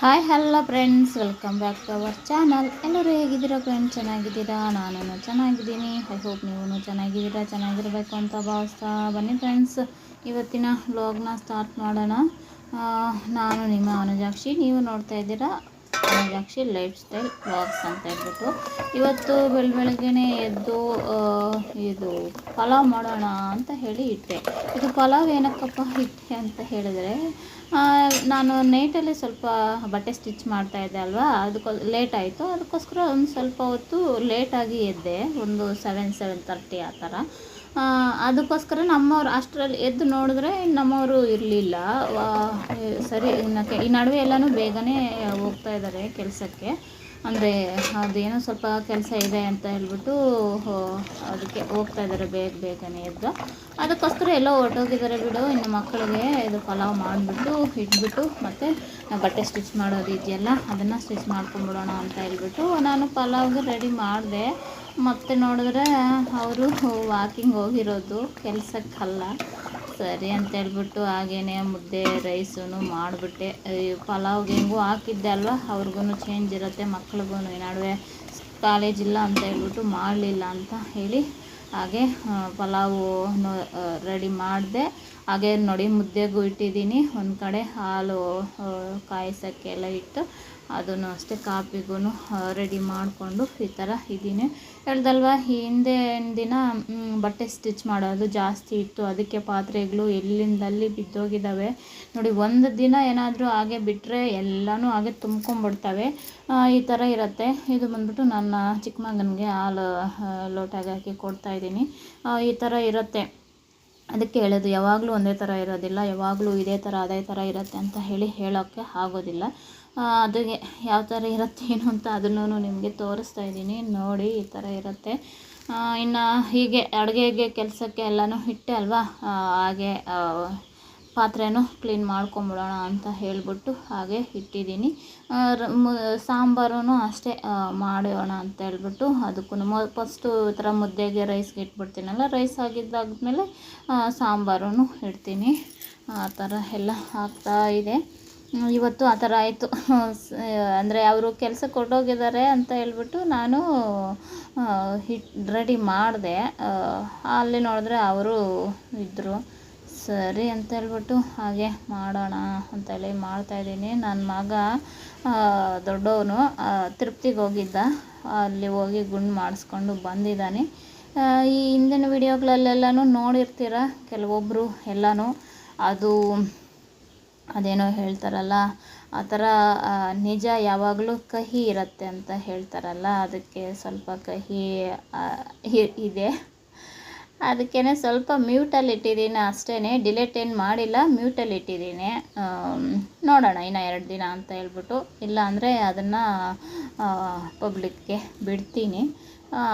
Hi hello friends welcome back to our channel ಎಲ್ಲರೂ ಹೇಗಿದ್ದೀರಾ friends ಚೆನ್ನಾಗಿದ್ದೀರಾ? ನಾನು ಚೆನ್ನಾಗಿದ್ದೀನಿ. ಐ ಹೋಪ್ ನೀವು ಚೆನ್ನಾಗಿದ್ದೀರಾ? ಚೆನ್ನಾಗಿರಬೇಕು ಅಂತ ಭಾವಿಸ್ತಾ ಬನ್ನಿ ಫ್ರೆಂಡ್ಸ್ ಇವತ್ತಿನ ವ್ಲಾಗ್ನ ಸ್ಟಾರ್ಟ್ ಮಾಡೋಣ. ನಾನು ನಿಮ್ಮ ಅನುಜಾಕ್ಷಿ. ನೀವು ನೋಡ್ತಾ ಇದ್ದೀರಾ ಅನುಜಾಕ್ಷಿ ಲೈಫ್ ಸ್ಟೈಲ್ ವ್ಲಾಗ್ಸ್ ಅಂತ ಹೇಳ್ಬಿಟ್ಟು. ಇವತ್ತು ಬೆಳ ಬೆಳಗ್ಗೆನೆ ಎದ್ದು ಇದು ಪಲಾವ್ ಮಾಡೋಣ ಅಂತ ಹೇಳಿ ಇಟ್ಟೆ. ಇದು ಪಲಾವ್ ಏನಕ್ಕಪ್ಪ ಇಟ್ಟೆ ಅಂತ ಹೇಳಿದರೆ ನಾನು ನೈಟಲ್ಲಿ ಸ್ವಲ್ಪ ಬಟ್ಟೆ ಸ್ಟಿಚ್ ಮಾಡ್ತಾ ಇದ್ದೆ ಅಲ್ವಾ? ಅದಕ್ಕೋ ಲೇಟ್ ಆಯಿತು. ಅದಕ್ಕೋಸ್ಕರ ಒಂದು ಸ್ವಲ್ಪ ಹೊತ್ತು ಲೇಟಾಗಿ ಎದ್ದೆ. ಒಂದು ಸೆವೆನ್ ಸೆವೆನ್ ತರ್ಟಿ ಆ ಥರ. ಅದಕ್ಕೋಸ್ಕರ ನಮ್ಮವ್ರು ಅಷ್ಟರಲ್ಲಿ ಎದ್ದು ನೋಡಿದ್ರೆ ನಮ್ಮವರು ಇರಲಿಲ್ಲ. ಸರಿ ಈ ನಡುವೆ ಎಲ್ಲನೂ ಬೇಗನೆ ಹೋಗ್ತಾ ಇದ್ದಾರೆ ಕೆಲಸಕ್ಕೆ. ಅಂದರೆ ಅದೇನೋ ಸ್ವಲ್ಪ ಕೆಲಸ ಇದೆ ಅಂತ ಹೇಳ್ಬಿಟ್ಟು ಅದಕ್ಕೆ ಹೋಗ್ತಾ ಇದ್ದಾರೆ ಬೇಗ ಬೇಗನೆ ಎದ್ದು. ಅದಕ್ಕೋಸ್ಕರ ಎಲ್ಲೋ ಹೊರಟೋಗಿದ್ದಾರೆ ಬಿಡು, ಇನ್ನು ಮಕ್ಕಳಿಗೆ ಇದು ಪಲಾವ್ ಮಾಡಿಬಿಟ್ಟು ಇಟ್ಬಿಟ್ಟು ಮತ್ತು ಬಟ್ಟೆ ಸ್ಟಿಚ್ ಮಾಡೋದು ಇದೆಯಲ್ಲ ಅದನ್ನು ಸ್ಟಿಚ್ ಮಾಡ್ಕೊಂಬಿಡೋಣ ಅಂತ ಹೇಳ್ಬಿಟ್ಟು ನಾನು ಪಲಾವ್ಗೆ ರೆಡಿ ಮಾಡಿದೆ. ಮತ್ತೆ ನೋಡಿದ್ರೆ ಅವರು ವಾಕಿಂಗ್ ಹೋಗಿರೋದು, ಕೆಲಸಕ್ಕಲ್ಲ. ಸರಿ ಅಂತ ಹೇಳ್ಬಿಟ್ಟು ಹಾಗೇನೆ ಮುದ್ದೆ ರೈಸೂ ಮಾಡಿಬಿಟ್ಟೆ. ಪಲಾವ್ ಹೆಂಗೂ ಹಾಕಿದ್ದೆ ಅಲ್ವಾ? ಅವ್ರಿಗೂ ಚೇಂಜ್ ಇರುತ್ತೆ ಮಕ್ಳಿಗೂ ನಡುವೆ ಕಾಲೇಜ್ ಇಲ್ಲ ಅಂತ ಹೇಳ್ಬಿಟ್ಟು ಮಾಡಲಿಲ್ಲ ಅಂತ ಹೇಳಿ ಹಾಗೆ ಪಲಾವು ರೆಡಿ ಮಾಡಿದೆ. ಹಾಗೆ ನೋಡಿ ಮುದ್ದೆಗೂ ಇಟ್ಟಿದ್ದೀನಿ. ಒಂದು ಕಡೆ ಹಾಲು ಕಾಯಿಸೋಕ್ಕೆಲ್ಲ ಇಟ್ಟು ಅದನ್ನು ಅಷ್ಟೇ ಕಾಪಿಗೂ ರೆಡಿ ಮಾಡಿಕೊಂಡು ಈ ಥರ ಇದ್ದೀನಿ. ಹೇಳ್ದಲ್ವ, ಹಿಂದೆ ದಿನ ಬಟ್ಟೆ ಸ್ಟಿಚ್ ಮಾಡೋದು ಜಾಸ್ತಿ ಇತ್ತು. ಅದಕ್ಕೆ ಪಾತ್ರೆಗಳು ಎಲ್ಲಿಂದಲ್ಲಿ ಬಿದ್ದೋಗಿದ್ದಾವೆ. ನೋಡಿ, ಒಂದು ದಿನ ಏನಾದರೂ ಹಾಗೆ ಬಿಟ್ಟರೆ ಎಲ್ಲನೂ ಹಾಗೆ ತುಂಬ್ಕೊಂಡ್ಬಿಡ್ತವೆ. ಈ ಥರ ಇರುತ್ತೆ. ಇದು ಬಂದ್ಬಿಟ್ಟು ನನ್ನ ಚಿಕ್ಕ ಮಗನಿಗೆ ಹಾಲು ಲೋಟಾಗಿ ಹಾಕಿ ಕೊಡ್ತಾ ಇದ್ದೀನಿ. ಈ ಥರ ಇರುತ್ತೆ. ಅದಕ್ಕೆ ಹೇಳೋದು, ಯಾವಾಗಲೂ ಒಂದೇ ಥರ ಇರೋದಿಲ್ಲ. ಯಾವಾಗಲೂ ಇದೇ ಥರ, ಅದೇ ಥರ ಇರುತ್ತೆ ಅಂತ ಹೇಳಿ ಹೇಳೋಕ್ಕೆ ಆಗೋದಿಲ್ಲ. ಅದಕ್ಕೆ ಯಾವ ಥರ ಇರುತ್ತೆ ಏನು ಅಂತ ಅದನ್ನು ನಿಮಗೆ ತೋರಿಸ್ತಾ ಇದ್ದೀನಿ. ನೋಡಿ, ಈ ಥರ ಇರುತ್ತೆ. ಇನ್ನು ಹೀಗೆ ಅಡುಗೆಗೆ ಕೆಲಸಕ್ಕೆ ಎಲ್ಲನೂ ಇಟ್ಟೆ ಅಲ್ವಾ? ಹಾಗೆ ಪಾತ್ರೆನೂ ಕ್ಲೀನ್ ಮಾಡ್ಕೊಂಬಿಡೋಣ ಅಂತ ಹೇಳಿಬಿಟ್ಟು ಹಾಗೆ ಇಟ್ಟಿದ್ದೀನಿ. ಸಾಂಬಾರು ಅಷ್ಟೇ ಮಾಡೋಣ ಅಂತ ಹೇಳ್ಬಿಟ್ಟು ಅದಕ್ಕೂ ಮೊ ಫಸ್ಟು ಈ ಥರ ಮುದ್ದೆಗೆ ರೈಸ್ಗೆ ಇಟ್ಬಿಡ್ತೀನಲ್ಲ? ರೈಸ್ ಆಗಿದ್ದಾದಮೇಲೆ ಸಾಂಬಾರೂ ಇಡ್ತೀನಿ. ಆ ಥರ ಎಲ್ಲ ಆಗ್ತಾ ಇದೆ. ಇವತ್ತು ಆ ಥರ ಆಯಿತು. ಅಂದರೆ ಅವರು ಕೆಲ್ಸಕ್ಕೆ ಕೊಟ್ಟೋಗಿದ್ದಾರೆ ಅಂತ ಹೇಳ್ಬಿಟ್ಟು ನಾನು ಹಿಟ್, ರೆಡಿ ಮಾಡಿದೆ. ಅಲ್ಲಿ ನೋಡಿದ್ರೆ ಅವರು ಇದ್ದರು ಸರಿ ಅಂತ ಹೇಳ್ಬಿಟ್ಟು ಹಾಗೆ ಮಾಡೋಣ ಅಂತೇಳಿ ಮಾಡ್ತಾಯಿದ್ದೀನಿ ನನ್ನ ಮಗ ದೊಡ್ಡವನು ತಿರುಪ್ತಿಗೆ ಹೋಗಿದ್ದ. ಅಲ್ಲಿ ಹೋಗಿ ಗುಂಡು ಮಾಡಿಸ್ಕೊಂಡು ಬಂದಿದ್ದಾನೆ. ಈ ಹಿಂದಿನ ವಿಡಿಯೋಗಳಲ್ಲೆಲ್ಲನೂ ನೋಡಿರ್ತೀರ? ಕೆಲವೊಬ್ಬರು ಎಲ್ಲನೂ. ಅದು ಅದೇನೋ ಹೇಳ್ತಾರಲ್ಲ, ಆ ಥರ ನಿಜ ಯಾವಾಗಲೂ ಕಹಿ ಇರುತ್ತೆ ಅಂತ ಹೇಳ್ತಾರಲ್ಲ, ಅದಕ್ಕೆ ಸ್ವಲ್ಪ ಕಹಿ ಇದೆ. ಅದಕ್ಕೇ ಸ್ವಲ್ಪ ಮ್ಯೂಟಲ್ಲಿ ಇಟ್ಟಿದ್ದೀನಿ ಅಷ್ಟೇ ಡಿಲೇಟ್ ಏನು ಮಾಡಿಲ್ಲ, ಮ್ಯೂಟಲ್ಲಿ ಇಟ್ಟಿದ್ದೀನಿ. ನೋಡೋಣ ಇನ್ನು ಎರಡು ದಿನ ಅಂತ ಹೇಳ್ಬಿಟ್ಟು ಇಲ್ಲ ಅಂದರೆ ಅದನ್ನು ಪಬ್ಲಿಕ್ಗೆ ಬಿಡ್ತೀನಿ.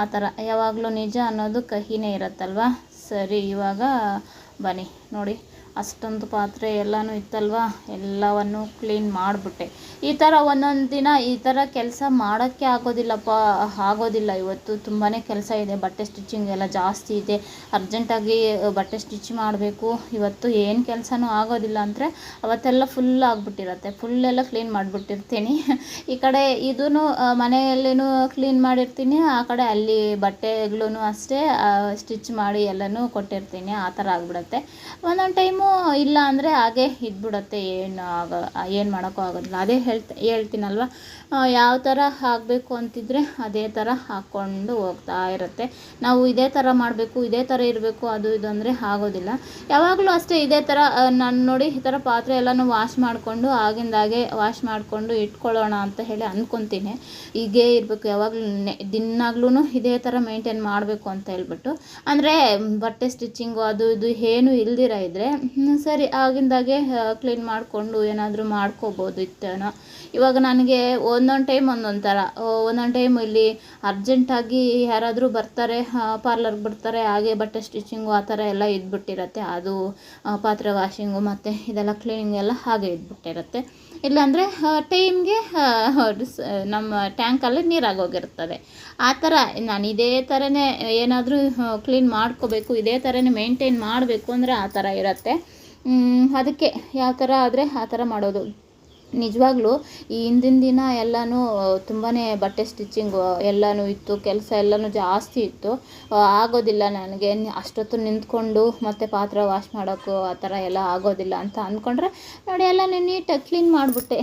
ಆ ಥರ, ಯಾವಾಗಲೂ ನಿಜ ಅನ್ನೋದು ಕಹಿನೇ ಇರುತ್ತಲ್ವ? ಸರಿ, ಇವಾಗ ಬನ್ನಿ, ನೋಡಿ. ಅಷ್ಟೊಂದು ಪಾತ್ರೆ ಎಲ್ಲನೂ ಇತ್ತಲ್ವ? ಎಲ್ಲವನ್ನು ಕ್ಲೀನ್ ಮಾಡಿಬಿಟ್ಟೆ. ಈ ಥರ ಒಂದೊಂದು ದಿನ ಈ ಥರ ಕೆಲಸ ಮಾಡೋಕ್ಕೆ ಆಗೋದಿಲ್ಲಪ್ಪ, ಆಗೋದಿಲ್ಲ. ಇವತ್ತು ತುಂಬಾ ಕೆಲಸ ಇದೆ, ಬಟ್ಟೆ ಸ್ಟಿಚಿಂಗ್ ಎಲ್ಲ ಜಾಸ್ತಿ ಇದೆ. ಅರ್ಜೆಂಟಾಗಿ ಬಟ್ಟೆ ಸ್ಟಿಚ್ ಮಾಡಬೇಕು. ಇವತ್ತು ಏನು ಕೆಲಸನೂ ಆಗೋದಿಲ್ಲ ಅಂದರೆ ಅವತ್ತೆಲ್ಲ ಫುಲ್ ಆಗಿಬಿಟ್ಟಿರತ್ತೆ. ಫುಲ್ಲೆಲ್ಲ ಕ್ಲೀನ್ ಮಾಡಿಬಿಟ್ಟಿರ್ತೀನಿ. ಈ ಕಡೆ ಇದೂ ಮನೆಯಲ್ಲಿನೂ ಕ್ಲೀನ್ ಮಾಡಿರ್ತೀನಿ. ಆ ಕಡೆ ಅಲ್ಲಿ ಬಟ್ಟೆಗಳೂ ಅಷ್ಟೇ ಸ್ಟಿಚ್ ಮಾಡಿ ಎಲ್ಲನೂ ಕೊಟ್ಟಿರ್ತೀನಿ. ಆ ಥರ ಆಗಿಬಿಡತ್ತೆ. ಒಂದೊಂದು ಟೈಮು ಇಲ್ಲ ಅಂದರೆ ಹಾಗೆ ಇದ್ಬಿಡತ್ತೆ. ಏನು ಆಗ, ಏನು ಮಾಡೋಕ್ಕೂ ಆಗೋದಿಲ್ಲ. ಅದೇ ಹೇಳ್ತ, ಹೇಳ್ತೀನಲ್ವ? ಯಾವ ಥರ ಆಗಬೇಕು ಅಂತಿದ್ರೆ ಅದೇ ಥರ ಹಾಕ್ಕೊಂಡು ಹೋಗ್ತಾ ಇರುತ್ತೆ. ನಾವು ಇದೇ ಥರ ಮಾಡಬೇಕು, ಇದೇ ಥರ ಇರಬೇಕು, ಅದು ಇದು ಅಂದರೆ ಆಗೋದಿಲ್ಲ. ಯಾವಾಗಲೂ ಅಷ್ಟೇ ಇದೇ ಥರ ನಾನು ನೋಡಿ ಈ ಥರ ಪಾತ್ರೆ ಎಲ್ಲನೂ ವಾಶ್ ಮಾಡಿಕೊಂಡು ಆಗಿಂದಾಗೆ ವಾಶ್ ಮಾಡಿಕೊಂಡು ಇಟ್ಕೊಳ್ಳೋಣ ಅಂತ ಹೇಳಿ ಅಂದ್ಕೊತೀನಿ ಹೀಗೇ ಇರಬೇಕು. ಯಾವಾಗಲೂ ದಿನಾಗ್ಲೂ ಇದೇ ಥರ ಮೇಂಟೈನ್ ಮಾಡಬೇಕು ಅಂತ ಹೇಳ್ಬಿಟ್ಟು. ಅಂದರೆ ಬಟ್ಟೆ ಸ್ಟಿಚಿಂಗು ಅದು ಇದು ಏನು ಇಲ್ದಿರ ಇದ್ದರೆ ಸರಿ, ಆಗಿಂದಾಗೆ ಕ್ಲೀನ್ ಮಾಡಿಕೊಂಡು ಏನಾದರೂ ಮಾಡ್ಕೋಬೋದು ಇತ್ತೇನೋ. ಇವಾಗ ನನಗೆ ಒಂದೊಂದು ಟೈಮ್ ಒಂದೊಂದು ಥರ ಒಂದೊಂದು ಟೈಮ್ ಇಲ್ಲಿ ಅರ್ಜೆಂಟಾಗಿ ಯಾರಾದರೂ ಬರ್ತಾರೆ ಪಾರ್ಲರ್ಗೆ ಬರ್ತಾರೆ ಹಾಗೆ ಬಟ್ಟೆ ಸ್ಟಿಚಿಂಗು ಆ ಥರ ಎಲ್ಲ ಇದ್ಬಿಟ್ಟಿರತ್ತೆ. ಅದು ಪಾತ್ರೆ ವಾಷಿಂಗು ಮತ್ತು ಇದೆಲ್ಲ ಕ್ಲೀನಿಂಗ್ ಎಲ್ಲ ಹಾಗೆ ಇದ್ಬಿಟ್ಟಿರತ್ತೆ. ಇಲ್ಲಾಂದರೆ ಟೈಮ್ಗೆ ನಮ್ಮ ಟ್ಯಾಂಕಲ್ಲಿ ನೀರಾಗೋಗಿರ್ತದೆ ಆ ಥರ, ನಾನು ಇದೇ ಥರನೇ ಏನಾದರೂ ಕ್ಲೀನ್ ಮಾಡ್ಕೋಬೇಕು, ಇದೇ ಥರನೇ ಮೇಂಟೈನ್ ಮಾಡಬೇಕು ಅಂದರೆ ಆ ಥರ ಇರುತ್ತೆ. ಅದಕ್ಕೆ ಯಾವ ಥರ ಆದರೆ ಆ ಥರ ಮಾಡೋದು. ನಿಜವಾಗ್ಲೂ ಈ ಹಿಂದಿನ ದಿನ ಎಲ್ಲನೂ ತುಂಬಾ ಬಟ್ಟೆ ಸ್ಟಿಚ್ಚಿಂಗು ಎಲ್ಲನೂ ಇತ್ತು, ಕೆಲಸ ಎಲ್ಲನೂ ಜಾಸ್ತಿ ಇತ್ತು. ಆಗೋದಿಲ್ಲ ನನಗೆ. ಅಷ್ಟೊತ್ತು ನಿಂತ್ಕೊಂಡು ಮತ್ತೆ ಪಾತ್ರೆ ವಾಶ್ ಮಾಡೋಕ್ಕೂ ಆ ಥರ ಎಲ್ಲ ಆಗೋದಿಲ್ಲ ಅಂತ ಅಂದ್ಕೊಂಡ್ರೆ ನೋಡಿ ಎಲ್ಲನೂ ನೀಟಾಗಿ ಕ್ಲೀನ್ ಮಾಡಿಬಿಟ್ಟೆ.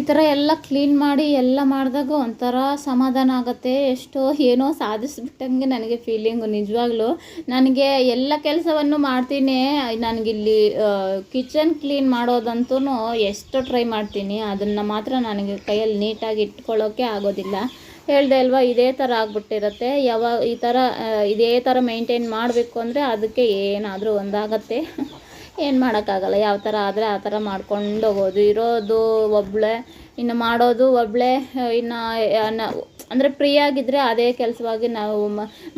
ಈ ಥರ ಎಲ್ಲ ಕ್ಲೀನ್ ಮಾಡಿ ಎಲ್ಲ ಮಾಡಿದಾಗ ಒಂಥರ ಸಮಾಧಾನ ಆಗುತ್ತೆ. ಎಷ್ಟೋ ಏನೋ ಸಾಧಿಸ್ಬಿಟ್ಟಂಗೆ ನನಗೆ ಫೀಲಿಂಗು ನಿಜವಾಗ್ಲೂ. ನನಗೆ ಎಲ್ಲ ಕೆಲಸವನ್ನು ಮಾಡ್ತೀನಿ. ನನಗಿಲ್ಲಿ ಕಿಚನ್ ಕ್ಲೀನ್ ಮಾಡೋದಂತೂ ಎಷ್ಟು ಟ್ರೈ ಮಾಡ್ತೀನಿ. ಅದನ್ನು ಮಾತ್ರ ನನಗೆ ಕೈಯಲ್ಲಿ ನೀಟಾಗಿ ಇಟ್ಕೊಳ್ಳೋಕೆ ಆಗೋದಿಲ್ಲ. ಹೇಳ್ದೆ ಅಲ್ವಾ, ಇದೇ ಥರ ಆಗ್ಬಿಟ್ಟಿರುತ್ತೆ. ಯಾವಾಗ ಈ ಥರ ಇದೇ ಥರ ಮೇಂಟೈನ್ ಮಾಡಬೇಕು ಅಂದರೆ ಅದಕ್ಕೆ ಏನಾದರೂ ಒಂದಾಗತ್ತೆ. ಏನು ಮಾಡೋಕ್ಕಾಗಲ್ಲ ಯಾವ ಥರ ಆದರೆ ಆ ಥರ ಮಾಡ್ಕೊಂಡು ಹೋಗೋದು. ಇರೋದು ಒಬ್ಬಳೆ ಇನ್ನು ಮಾಡೋದು ಒಬ್ಬಳೇ ಇನ್ನು ಅಂದರೆ ಫ್ರೀ ಆಗಿದ್ದರೆ ಅದೇ ಕೆಲಸವಾಗಿ ನಾವು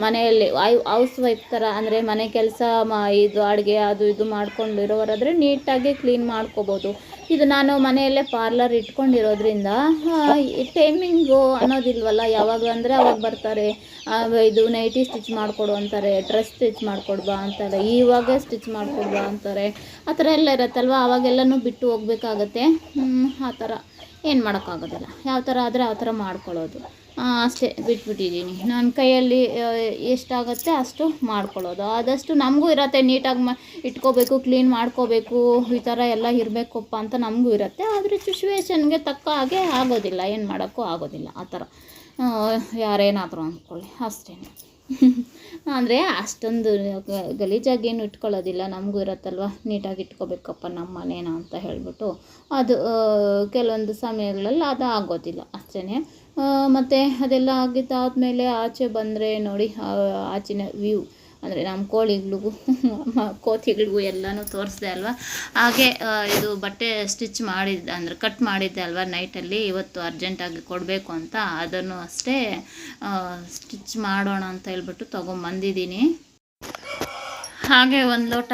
ಮನೆಯಲ್ಲಿ ಹೌಸ್ ವೈಫ್ ಥರ ಅಂದರೆ ಮನೆ ಕೆಲಸ ಮ, ಇದು ಅಡುಗೆ ಅದು ಇದು ಮಾಡ್ಕೊಂಡು ಇರೋರಾದರೆ ನೀಟಾಗಿ ಕ್ಲೀನ್ ಮಾಡ್ಕೋಬೋದು. ಇದು ನಾನು ಮನೆಯಲ್ಲೇ ಪಾರ್ಲರ್ ಇಟ್ಕೊಂಡಿರೋದ್ರಿಂದ ಟೈಮಿಂಗು ಅನ್ನೋದಿಲ್ವಲ್ಲ, ಯಾವಾಗ ಅಂದರೆ ಅವಾಗ ಬರ್ತಾರೆ. ಇದು ನೈಟಿ ಸ್ಟಿಚ್ ಮಾಡಿಕೊಡು ಅಂತಾರೆ ಡ್ರೆಸ್ ಸ್ಟಿಚ್ ಮಾಡಿಕೊಡ್ಬಾ ಅಂತಾರೆ ಇವಾಗ ಸ್ಟಿಚ್ ಮಾಡಿಕೊಡ್ಬಾ ಅಂತಾರೆ. ಆ ಥರ ಎಲ್ಲ ಇರುತ್ತಲ್ವ? ಅವಾಗೆಲ್ಲನೂ ಬಿಟ್ಟು ಹೋಗ್ಬೇಕಾಗತ್ತೆ. ಆ ಥರ. ಏನು ಮಾಡೋಕ್ಕಾಗೋದಿಲ್ಲ. ಯಾವ ಥರ ಆದರೆ ಆ ಥರ ಮಾಡ್ಕೊಳ್ಳೋದು. ಅಷ್ಟೇ ಬಿಟ್ಬಿಟ್ಟಿದ್ದೀನಿ. ನನ್ನ ಕೈಯಲ್ಲಿ ಎಷ್ಟಾಗುತ್ತೆ ಅಷ್ಟು ಮಾಡ್ಕೊಳ್ಳೋದು. ಆದಷ್ಟು ನಮಗೂ ಇರತ್ತೆ ನೀಟಾಗಿ ಮ, ಇಟ್ಕೋಬೇಕು, ಕ್ಲೀನ್ ಮಾಡ್ಕೋಬೇಕು, ಈ ಥರ ಎಲ್ಲ ಇರಬೇಕಪ್ಪ ಅಂತ ನಮಗೂ ಇರುತ್ತೆ. ಆದರೆ ಸಿಚುವೇಶನ್ಗೆ ತಕ್ಕ ಹಾಗೆ ಆಗೋದಿಲ್ಲ. ಏನು ಮಾಡೋಕ್ಕೂ ಆಗೋದಿಲ್ಲ. ಆ ಥರ ಯಾರೇನಾದರೂ ಅಂದ್ಕೊಳ್ಳಿ. ಅಷ್ಟೇ ಅಂದರೆ ಅಷ್ಟೊಂದು ಗಲೀಜಾಗೇನು ಇಟ್ಕೊಳ್ಳೋದಿಲ್ಲ. ನಮಗೂ ಇರತ್ತಲ್ವ? ನೀಟಾಗಿ ಇಟ್ಕೋಬೇಕಪ್ಪ ನಮ್ಮ ಮನೇನ ಅಂತ ಹೇಳ್ಬಿಟ್ಟು. ಅದು ಕೆಲವೊಂದು ಸಮಯಗಳಲ್ಲಿ ಅದು ಆಗೋದಿಲ್ಲ ಅಷ್ಟೇ ಮತ್ತು ಅದೆಲ್ಲ ಆಗಿದ್ದಾದಮೇಲೆ ಆಚೆ ಬಂದರೆ ನೋಡಿ ಆಚಿನ ವ್ಯೂ ಅಂದರೆ ನಮ್ಮ ಕೋಳಿಗಳಿಗೂ ಕೋತಿಗಳಿಗೂ ಎಲ್ಲನೂ ತೋರಿಸ್ದೆ ಅಲ್ವಾ? ಹಾಗೆ ಇದು ಬಟ್ಟೆ ಸ್ಟಿಚ್ ಮಾಡಿದ್ದೆ, ಅಂದರೆ ಕಟ್ ಮಾಡಿದ್ದೆ ಅಲ್ವಾ ನೈಟಲ್ಲಿ ಇವತ್ತು ಅರ್ಜೆಂಟಾಗಿ ಕೊಡಬೇಕು ಅಂತ. ಅದನ್ನು ಅಷ್ಟೇ ಸ್ಟಿಚ್ ಮಾಡೋಣ ಅಂತ ಹೇಳ್ಬಿಟ್ಟು ತೊಗೊಂಬಂದಿದ್ದೀನಿ. ಹಾಗೆ ಒಂದು ಲೋಟ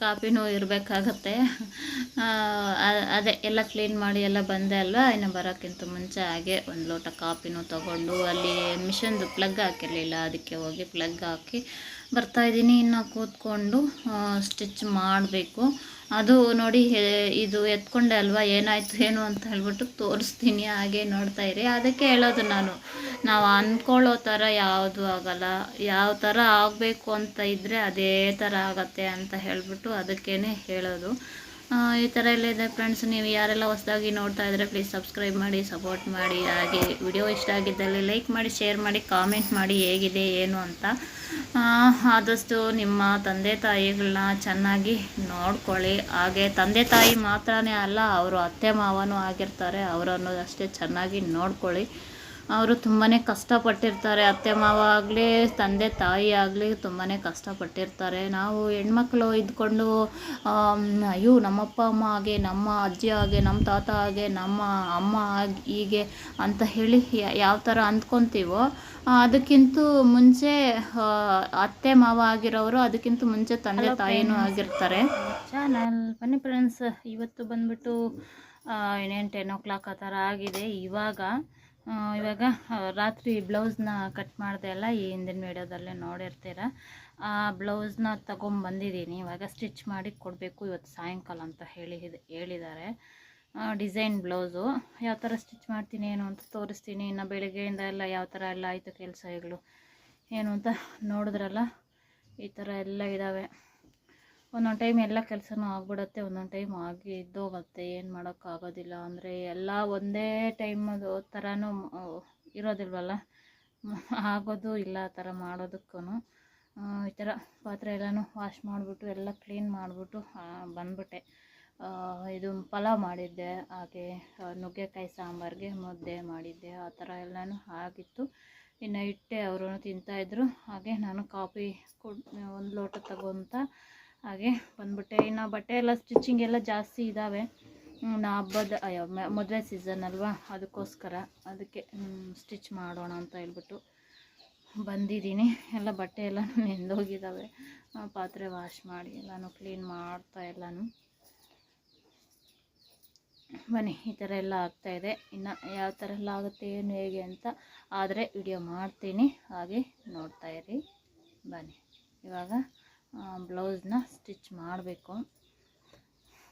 ಕಾಫಿನೂ ಇರಬೇಕಾಗತ್ತೆ. ಅದೇ, ಎಲ್ಲ ಕ್ಲೀನ್ ಮಾಡಿ ಎಲ್ಲ ಬಂದೆ ಅಲ್ವಾ? ಇನ್ನು ಬರೋಕ್ಕಿಂತ ಮುಂಚೆ ಹಾಗೆ ಒಂದು ಲೋಟ ಕಾಫಿನೂ ತಗೊಂಡು ಅಲ್ಲಿ ಮಿಷನ್ದು ಪ್ಲಗ್ ಹಾಕಿರಲಿಲ್ಲ. ಅದಕ್ಕೆ ಹೋಗಿ ಪ್ಲಗ್ ಹಾಕಿ ಬರ್ತಾಯಿದ್ದೀನಿ ಇನ್ನು ಕೂತ್ಕೊಂಡು ಸ್ಟಿಚ್ ಮಾಡಬೇಕು. ಅದು ನೋಡಿ ಇದು ಎತ್ಕೊಂಡೆ ಅಲ್ವಾ, ಏನಾಯಿತು, ಏನು ಅಂತ ಹೇಳ್ಬಿಟ್ಟು ತೋರಿಸ್ತೀನಿ, ಹಾಗೆ ನೋಡ್ತಾ ಇರಿ. ಅದಕ್ಕೆ ಹೇಳೋದು ನಾನು, ನಾವು ಅಂದ್ಕೊಳ್ಳೋ ಥರ ಯಾವುದು ಆಗಲ್ಲ. ಯಾವ ಥರ ಆಗಬೇಕು ಅಂತ ಇದ್ದರೆ ಅದೇ ಥರ ಆಗತ್ತೆ ಅಂತ ಹೇಳಿಬಿಟ್ಟು ಅದಕ್ಕೇ ಹೇಳೋದು. ಈ ಥರ ಎಲ್ಲ ಇದೆ ಫ್ರೆಂಡ್ಸ್ ನೀವು ಯಾರೆಲ್ಲ ಹೊಸದಾಗಿ ನೋಡ್ತಾ ಇದ್ದರೆ ಪ್ಲೀಸ್ ಸಬ್ಸ್ಕ್ರೈಬ್ ಮಾಡಿ ಸಪೋರ್ಟ್ ಮಾಡಿ. ಹಾಗೆ ವಿಡಿಯೋ ಇಷ್ಟ ಆಗಿದ್ದಲ್ಲಿ ಲೈಕ್ ಮಾಡಿ ಶೇರ್ ಮಾಡಿ ಕಾಮೆಂಟ್ ಮಾಡಿ ಹೇಗಿದೆ, ಏನು ಅಂತ. ಆದಷ್ಟು ನಿಮ್ಮ ತಂದೆ ತಾಯಿಗಳನ್ನ ಚೆನ್ನಾಗಿ ನೋಡ್ಕೊಳ್ಳಿ. ಹಾಗೆ ತಂದೆ ತಾಯಿ ಮಾತ್ರನೇ ಅಲ್ಲ, ಅವರು ಅತ್ತೆ ಮಾವನೂ ಆಗಿರ್ತಾರೆ, ಅವರನ್ನು ಅಷ್ಟೇ ಚೆನ್ನಾಗಿ ನೋಡ್ಕೊಳ್ಳಿ. ಅವರು ತುಂಬಾ ಕಷ್ಟಪಟ್ಟಿರ್ತಾರೆ. ಅತ್ತೆ ಮಾವ ಆಗಲಿ ತಂದೆ ತಾಯಿ ಆಗಲಿ ತುಂಬಾ ಕಷ್ಟಪಟ್ಟಿರ್ತಾರೆ. ನಾವು ಹೆಣ್ಮಕ್ಳು ಇದ್ಕೊಂಡು ಅಯ್ಯೋ ನಮ್ಮಪ್ಪ ಅಮ್ಮ ಹಾಗೆ ನಮ್ಮ ಅಜ್ಜಿ ಹಾಗೆ ನಮ್ಮ ತಾತ ಹಾಗೆ ನಮ್ಮ ಅಮ್ಮ ಹಾಗೆ ಹೀಗೆ ಅಂತ ಹೇಳಿ ಯಾವ ಥರ ಅಂದ್ಕೊತೀವೋ ಅದಕ್ಕಿಂತ ಮುಂಚೆ ಅತ್ತೆ ಮಾವ ಆಗಿರೋರು ಅದಕ್ಕಿಂತ ಮುಂಚೆ ತಂದೆ ತಾಯಿನೂ ಆಗಿರ್ತಾರೆ. ಚಾನಲ್ ಬನ್ನಿ ಫ್ರೆಂಡ್ಸ್ ಇವತ್ತು ಬಂದ್ಬಿಟ್ಟು ಇನ್ನೇನು ಟೆನ್ ಓ ಕ್ಲಾಕ್ ಆ ಥರ ಆಗಿದೆ. ಇವಾಗ ಇವಾಗ ರಾತ್ರಿ ಬ್ಲೌಸ್ನ ಕಟ್ ಮಾಡಿದೆ ಅಲ್ಲ, ಈ ಹಿಂದಿನ ವೀಡಿಯೋದಲ್ಲೇ ನೋಡಿರ್ತೀರ. ಆ ಬ್ಲೌಸ್ನ ತೊಗೊಂಬಂದಿದ್ದೀನಿ. ಇವಾಗ ಸ್ಟಿಚ್ ಮಾಡಿ ಕೊಡಬೇಕು. ಇವತ್ತು ಸಾಯಂಕಾಲ ಅಂತ ಹೇಳಿ, ಹೇಳಿದ್ದಾರೆ. Design blouse. ಯಾವ ಥರ ಸ್ಟಿಚ್ ಮಾಡ್ತೀನಿ, ಏನು ಅಂತ ತೋರಿಸ್ತೀನಿ. ಇನ್ನು ಬೆಳಿಗ್ಗೆಯಿಂದ ಎಲ್ಲ ಯಾವ ಥರ ಎಲ್ಲ ಆಯಿತು ಕೆಲಸಗಳು ಏನು ಅಂತ ನೋಡಿದ್ರಲ್ಲ, ಈ ಥರ ಎಲ್ಲ ಇದ್ದಾವೆ ಒಂದೊಂದು ಟೈಮ್ ಎಲ್ಲ ಕೆಲಸನೂ ಆಗಿಬಿಡುತ್ತೆ, ಒಂದೊಂದು ಟೈಮ್ ಆಗಿ ಇದ್ದೋಗುತ್ತೆ, ಏನು ಮಾಡೋಕ್ಕಾಗೋದಿಲ್ಲ. ಅಂದರೆ ಎಲ್ಲ ಒಂದೇ ಟೈಮ್ ಅದು ಥರನೂ ಇರೋದಿಲ್ವಲ್ಲ? ಆಗೋದು ಇಲ್ಲ ಆ ಥರ ಮಾಡೋದಕ್ಕೂ ಈ ಥರ ಪಾತ್ರೆ ಎಲ್ಲನೂ ವಾಶ್ ಮಾಡಿಬಿಟ್ಟು, ಎಲ್ಲ ಕ್ಲೀನ್ ಮಾಡಿಬಿಟ್ಟು ಬಂದ್ಬಿಟ್ಟೆ. ಇದು ಪಲಾವ್ ಮಾಡಿದ್ದೆ, ಹಾಗೆ ನುಗ್ಗೆಕಾಯಿ ಸಾಂಬಾರಿಗೆ ಮುದ್ದೆ ಮಾಡಿದ್ದೆ, ಆ ಥರ ಎಲ್ಲನೂ ಆಗಿತ್ತು. ಇನ್ನು ಇಟ್ಟೆ ಅವರು ತಿಂತಾಯಿದ್ರು ಹಾಗೆ ನಾನು ಕಾಫಿ ಕುಡ್, ಒಂದು ಲೋಟ ತಗೊಂತ ಹಾಗೆ ಬಂದ್ಬಿಟ್ಟೆ. ಇನ್ನು ಬಟ್ಟೆ ಎಲ್ಲ ಸ್ಟಿಚಿಂಗ್ ಎಲ್ಲ ಜಾಸ್ತಿ ಇದ್ದಾವೆ ನಾ ಹಬ್ಬದ, ಅಯ್ಯೋ ಮದುವೆ ಸೀಸನ್ ಅಲ್ವಾ? ಅದಕ್ಕೋಸ್ಕರ ಅದಕ್ಕೆ ಸ್ಟಿಚ್ ಮಾಡೋಣ ಅಂತ ಹೇಳ್ಬಿಟ್ಟು ಬಂದಿದ್ದೀನಿ. ಎಲ್ಲ ಬಟ್ಟೆ ಎಲ್ಲ ನೆಂದೋಗಿದ್ದಾವೆ ಪಾತ್ರೆ ವಾಶ್ ಮಾಡಿ ಎಲ್ಲನೂ ಕ್ಲೀನ್ ಮಾಡ್ತಾ ಎಲ್ಲನೂ. ಬನ್ನಿ, ಈ ಥರ ಎಲ್ಲ ಆಗ್ತಾಯಿದೆ ಇನ್ನು ಯಾವ ಥರ ಎಲ್ಲ ಆಗುತ್ತೆ, ಏನು, ಹೇಗೆ ಅಂತ ಆದರೆ ವಿಡಿಯೋ ಮಾಡ್ತೀನಿ. ಹಾಗೆ ನೋಡ್ತಾಯಿರಿ ಬನ್ನಿ, ಇವಾಗ ಬ್ಲೌಸ್ನ ಸ್ಟಿಚ್ ಮಾಡಬೇಕು.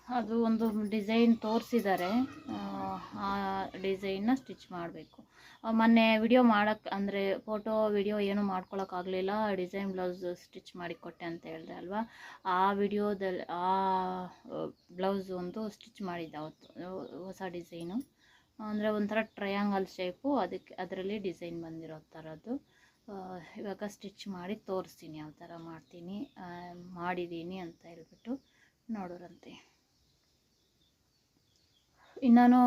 ಅದು ಒಂದು ಡಿಸೈನ್ ತೋರಿಸಿದ್ದಾರೆ. ಆ ಡಿಸೈನ್ನ ಸ್ಟಿಚ್ ಮಾಡಬೇಕು. ಮೊನ್ನೆ ವಿಡಿಯೋ ಮಾಡೋಕ್ಕೆ ಅಂದರೆ ಫೋಟೋ ವಿಡಿಯೋ ಏನೂ ಮಾಡ್ಕೊಳಕ್ಕಾಗಲಿಲ್ಲ ಡಿಸೈನ್ ಬ್ಲೌಸ್ ಸ್ಟಿಚ್ ಮಾಡಿಕೊಟ್ಟೆ ಅಂತ ಹೇಳಿದೆ ಅಲ್ವಾ? ಆ ವಿಡಿಯೋದಲ್ಲಿ ಆ ಬ್ಲೌಸ್ ಒಂದು ಸ್ಟಿಚ್ ಮಾಡಿದ್ದೆ ಅವತ್ತು ಹೊಸ ಡಿಸೈನು. ಅಂದರೆ ಒಂಥರ ಟ್ರಯಾಂಗಲ್ ಶೇಪು ಅದಕ್ಕೆ ಅದರಲ್ಲಿ ಡಿಸೈನ್ ಬಂದಿರೋ ಥರದ್ದು ಆ, ಇವಾಗ ಸ್ಟಿಚ್ ಮಾಡಿ ತೋರಿಸ್ತೀನಿ ಯಾವ ಥರ ಮಾಡ್ತೀನಿ ಮಾಡಿದ್ದೀನಿ ಅಂತ ಹೇಳ್ಬಿಟ್ಟು ನೋಡೋರಂತೆ. ಇನ್ನೂ